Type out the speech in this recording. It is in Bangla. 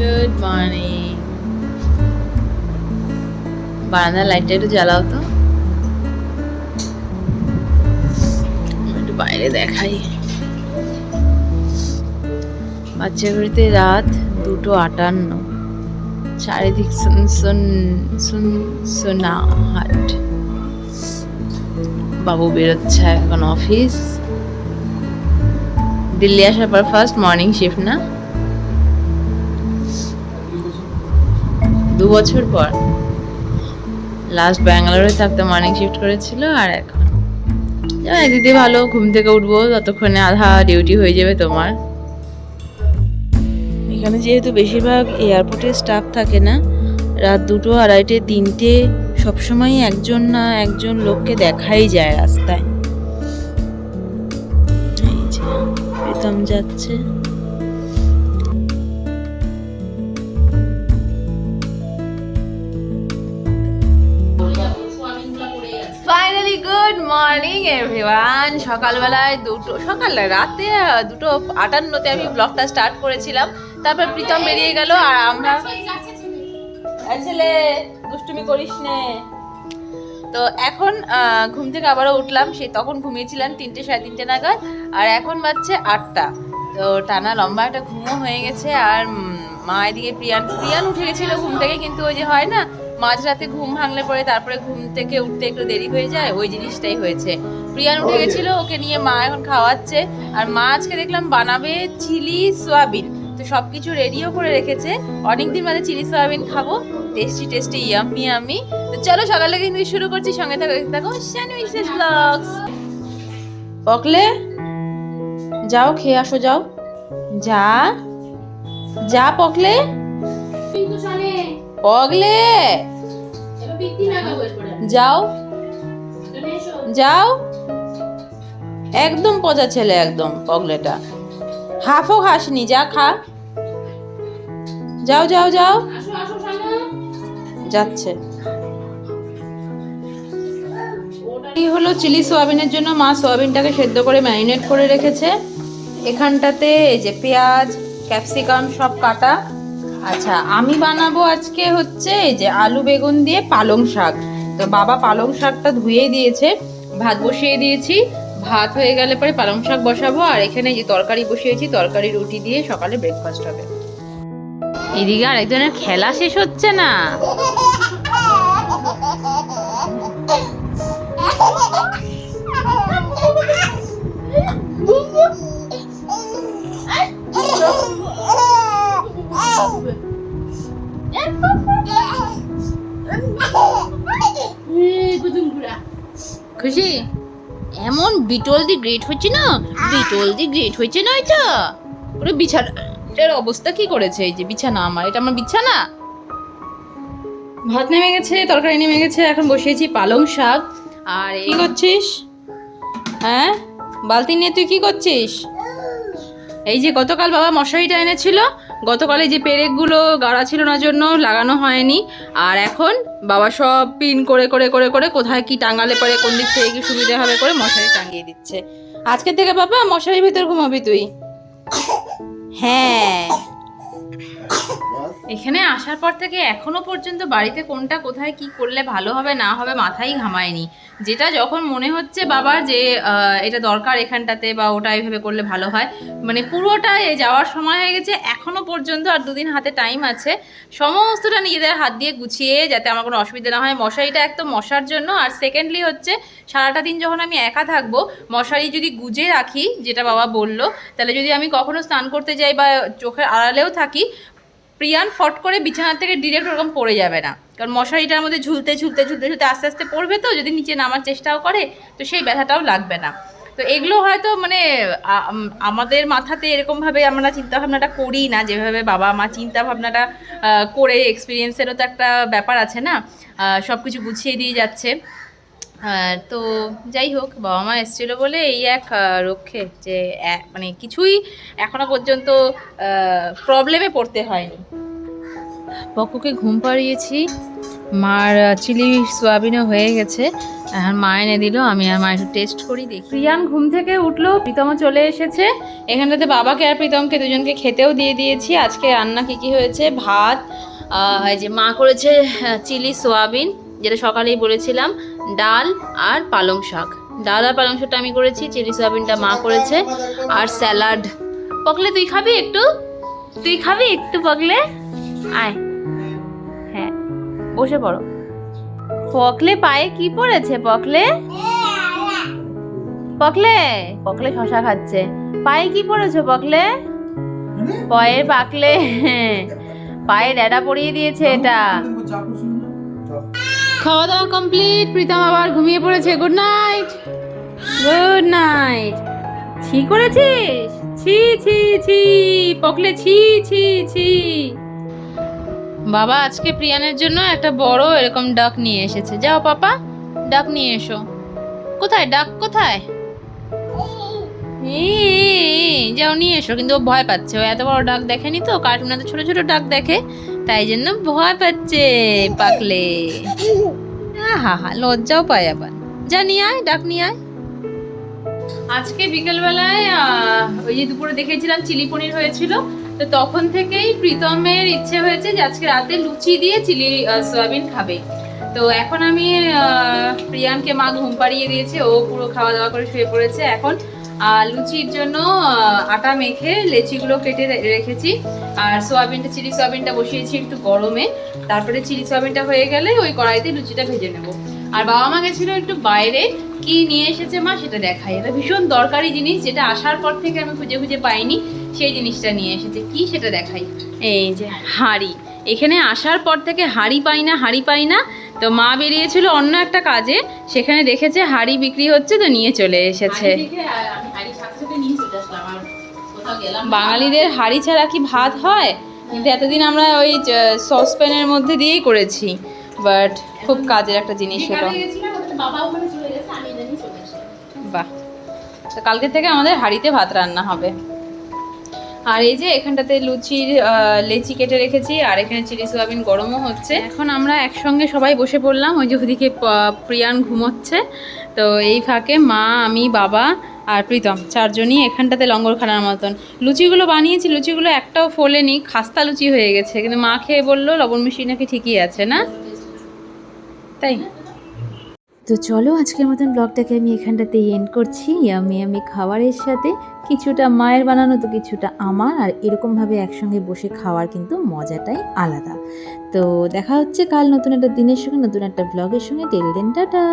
গুড মর্নিং বারান্দার লাইটটা একটু জ্বালাও তো। একটু বাইরে দেখাই। বাচ্চা ঘড়িতে রাত দুটো আটান্ন। চারিদিক সুন সুন সুন সোনা হাট বাবু বেরোচ্ছে এখন অফিস দিল্লি আসার পর ফার্স্ট মর্নিং শিফট না? দু বছর পর। লাস্ট ব্যাঙ্গালোরে থাকতে মর্নিং শিফট করেছিল আর এখন। দিদি ভালো, ঘুম থেকে উঠবো ততক্ষণে আধা ডিউটি হয়ে যাবে তোমার। এখানে যেহেতু বেশিরভাগ এয়ারপোর্টে স্টাফ থাকে না, রাত দুটো, আড়াইটে, তিনটে, সবসময় একজন না একজন লোককে দেখাই যায় রাস্তায়। যাচ্ছে। মর্নিং এভরিওয়ান সকালবেলায় দুটো, সকাল রাতে দুটো আটান্নতে আমি ব্লগটা স্টার্ট করেছিলাম। তারপর প্রীতম বেরিয়ে গেল আর আমরা ছেলে, দুষ্টুমি করিস নে। তো এখন ঘুম থেকে আবারও উঠলাম। সে তখন ঘুমিয়েছিলাম তিনটে সাড়ে তিনটে নাগাদ। আর এখন বাজছে আটটা। তো টানা লম্বা একটা ঘুমও হয়ে গেছে। আর মা এদিকে প্রিয়ান প্রিয়ান উঠে গেছিল ঘুম থেকে, কিন্তু ওই যে হয় না মাঝরাতে ঘুম ভাঙলে পরে তারপরে ঘুম থেকে উঠতে একটু দেরি হয়ে যায়, ওই জিনিসটাই হয়েছে। প্রিয়ান উঠে গেছিল, ওকে নিয়ে মা এখন খাওয়াচ্ছে, আর মা আজকে দেখলাম বানাবে চিলি সোয়াবিন। তো সবকিছু রেডিও করে রেখেছে। অনেকদিন বাদে চিলি সোয়াবিন খাব। টেস্টি টেস্টি ইয়াম্মি আমি তো চলো, সকালে কিন্তু শুরু করছি। সঙ্গে থাকো থাকো স্যান্ডউইচেস ব্লগস পকলে যাও, খেয়ে আসো, যাও। যা যা পকলে। পগলে? যাও। যাও। একদম পচা ছেলে একদম, পগলেটা। হাফও খাসনি, যা খা। যাও যাও যাও। যাচ্ছে। এই হলো চিলি সোয়াবিনের জন্য, মা সোয়াবিনটাকে সেদ্ধ করে ম্যারিনেট করে রেখেছে। এখানটাতে এই যে পেঁয়াজ, ক্যাপসিকাম সব কাটা। আচ্ছা আমি বানাবো আজকে হচ্ছে এই যে আলু বেগুন দিয়ে পালং শাক। তো বাবা পালং শাকটা ধুয়ে দিয়েছে, ভাত বসিয়ে দিয়েছি, ভাত হয়ে গেলে পরে পালং শাক বসাবো, আর এখানে যে তরকারি বসিয়েছি, তরকারি রুটি দিয়ে সকালে ব্রেকফাস্ট হবে। এদিকে আর আরেকজনের খেলা শেষ হচ্ছে না। বিটল দি গ্রেট হচ্ছে না? বিটল দি গ্রেট হয়েছে না এটা? ওরে বিছানাটার অবস্থা কি করেছে? এই যে বিছানা আমার এটা আমার বিছানা? ভাত নেমে গেছে তরকারি নেমে গেছে এখন বসিয়েছি পালং শাক। আর কি করছিস? হ্যাঁ? বালতি নিয়ে তুই কি করছিস? এই যে গতকাল বাবা মশারিটা এনেছিল গতকাল যে পেরেকগুলো গাড়া ছিল না জন্য লাগানো হয়নি আর এখন বাবা সব পিন করে করে করে করে কোথায় কি টাঙালে পরে কোন দিক থেকে কি সুবিধা হবে করে মশারি টাঙিয়ে দিচ্ছে। আজকে থেকে বাবা মশারির ভিতর ঘুমাবি তুই। হ্যাঁ। এখানে আসার পর থেকে এখনও পর্যন্ত বাড়িতে কোনটা কোথায় কি করলে ভালো হবে না হবে মাথাই ঘামায়নি। যেটা যখন মনে হচ্ছে বাবার যে এটা দরকার এখানটাতে বা ওটা এইভাবে করলে ভালো হয় মানে পুরোটাই যাওয়ার সময় হয়ে গেছে, এখনও পর্যন্ত আর দুদিন হাতে টাইম আছে। সমস্তটা নিজেদের হাত দিয়ে গুছিয়ে যাতে আমার কোনো অসুবিধা না হয়। মশারিটা এক তো মশার জন্য আর সেকেন্ডলি হচ্ছে সারাটা দিন যখন আমি একা থাকব, মশারি যদি গুজে রাখি, যেটা বাবা বলল, তাহলে যদি আমি কখনো স্নান করতে যাই বা চোখের আড়ালেও থাকি প্রিয়ান ফট করে বিছানা থেকে ডিরেক্ট ওরকম পড়ে যাবে না। কারণ মশারিটার মধ্যে ঝুলতে ঝুলতে ঝুলতে ঝুলতে আস্তে আস্তে পড়বে তো, যদি নিচে নামার চেষ্টাও করে, তো সেই ব্যথাটাও লাগবে না। তো এগুলো হয়তো মানে আমাদের মাথাতে এরকমভাবে আমরা চিন্তা ভাবনাটা করি না, যেভাবে বাবা মা চিন্তা ভাবনাটা করে এক্সপিরিয়েন্সেরও তো একটা ব্যাপার আছে না? সব কিছু গুছিয়ে দিয়ে যাচ্ছে। আহ, তো যাই হোক বাবা মা এসেছিল বলে এই এক রক্ষে যে মানে কিছুই এখনও পর্যন্ত প্রবলেমে পড়তে হয়নি। পকোকে ঘুম পাড়িয়েছি। মার চিলি সোয়াবিনও হয়ে গেছে। এখন মা এনে দিল আমি আর মা একটু টেস্ট করি দেখি। প্রিয়ান ঘুম থেকে উঠল প্রীতমও চলে এসেছে। এখানটাতে বাবাকে আর প্রীতমকে দুজনকে খেতেও দিয়ে দিয়েছি। আজকে রান্না কী কী হয়েছে? ভাত এই যে মা করেছে চিলি সোয়াবিন যেটা সকালেই বলেছিলাম। ডাল আর পালং শাক। ডাল আর পালং শাকটা আমি করেছি চিলি সোয়াবিনটা মা করেছে আর স্যালাড। পকলে তুই খাবি একটু? তুই খাবি একটু পকলে? আয়। হ্যাঁ বসে পড়ো। পকলে পায়ে কি পড়েছে পকলে? পকলে? পকলে শশা খাচ্ছে। পায়ে কি পড়েছে পকলে? পায়ের পাকলে। পায়ে ড্যাডা পরিয়ে দিয়েছে এটা। খাওয়া দাওয়া কমপ্লিট প্রীতম আবার ঘুমিয়ে পড়েছে। গুড নাইট গুড নাইট ছি করেছিস? ছি ছি ছি। পকলে ছি ছি ছি। বাবা, আজকে প্রিয়ানের জন্য একটা বড় এরকম ডাক নিয়ে এসেছে। যাও পাপা, ডাক নিয়ে এসো। কোথায়? ডাক কোথায়? যাও, নিয়ে এসো। কিন্তু ও ভয় পাচ্ছে। ও এত বড় ডাক দেখেনি তো? কার্টুনে তো ছোট ছোট ডাক দেখে। তাই জন্য ভয় পাচ্ছে পাকলে হা হা লজ্জাও পায় আবার। যা, নিয়ে আয়, ডাক নিয়ে আয়। আজকে বিকেলবেলায় ওই যে দুপুরে দেখেছিলাম চিলি পনির হয়েছিল, তো তখন থেকেই প্রীতমের ইচ্ছে হয়েছে যে আজকে রাতে লুচি দিয়ে চিলি সয়াবিন খাবে। তো এখন আমি প্রিয়ানকে মা ঘুম পাড়িয়ে দিয়েছে, ও পুরো খাওয়া দাওয়া করে শুয়ে পড়েছে। এখন আহ, লুচির জন্য আটা মেখে লেচিগুলো কেটে রেখেছি। আর সোয়াবিনটা চিলি সোয়াবিনটা বসিয়েছি একটু গরমে। তারপরে চিলি সোয়াবিনটা হয়ে গেলে ওই কড়াইতে লুচিটা ভেজে নেব। আর বাবা মা গেছিল একটু বাইরে। কি নিয়ে এসেছে মা সেটা দেখাই। এটা ভীষণ দরকারি জিনিস যেটা আসার পর থেকে আমি খুঁজে খুঁজে পাইনি। সেই জিনিসটা নিয়ে এসেছে। কি সেটা দেখাই? এই যে হাঁড়ি। এখানে আসার পর থেকে হাঁড়ি পাই না হাঁড়ি পাই না। তো মা বেরিয়েছিল অন্য একটা কাজে। সেখানে দেখেছে হাঁড়ি বিক্রি হচ্ছে তো নিয়ে চলে এসেছে। বাঙালিদের হাঁড়ি ছাড়া কি ভাত হয়? কিন্তু এতদিন আমরা ওই সসপ্যানের মধ্যে দিয়েই করেছি। বাট খুব কাজের একটা জিনিস হলো। বাহ। তো কালকে থেকে আমাদের হাঁড়িতে ভাত রান্না হবে। আর এই যে এখানটাতে লুচির লেচি কেটে রেখেছি আর এখানে চিলি সোয়াবিন গরমও হচ্ছে। এখন আমরা একসঙ্গে সবাই বসে পড়লাম ওই যে ওদিকে প্রিয়ান ঘুমোচ্ছে। তো এই ফাঁকে মা আমি বাবা আর প্রীতম, চারজনই এখানটাতে লঙ্গর খানার মতন। লুচিগুলো বানিয়েছি, লুচিগুলো একটাও ফোলেনি, খাস্তা লুচি হয়ে গেছে। কিন্তু মা খেয়ে বলল, লবণ মিশিয়ে নাকি ঠিকই আছে, না? তাই? তো চলো, আজকের মতন ব্লগটাকে আমি এখানটাতে এন্ড করছি। আমি আমি খাবারের সাথে কিছুটা মায়ের বানানো, তো কিছুটা আমার। আর এরকমভাবে একসঙ্গে বসে খাওয়ার কিন্তু মজাটাই আলাদা। তো দেখা হচ্ছে কাল নতুন একটা দিনের সঙ্গে, নতুন একটা ব্লগের সঙ্গে। টেল টাটা!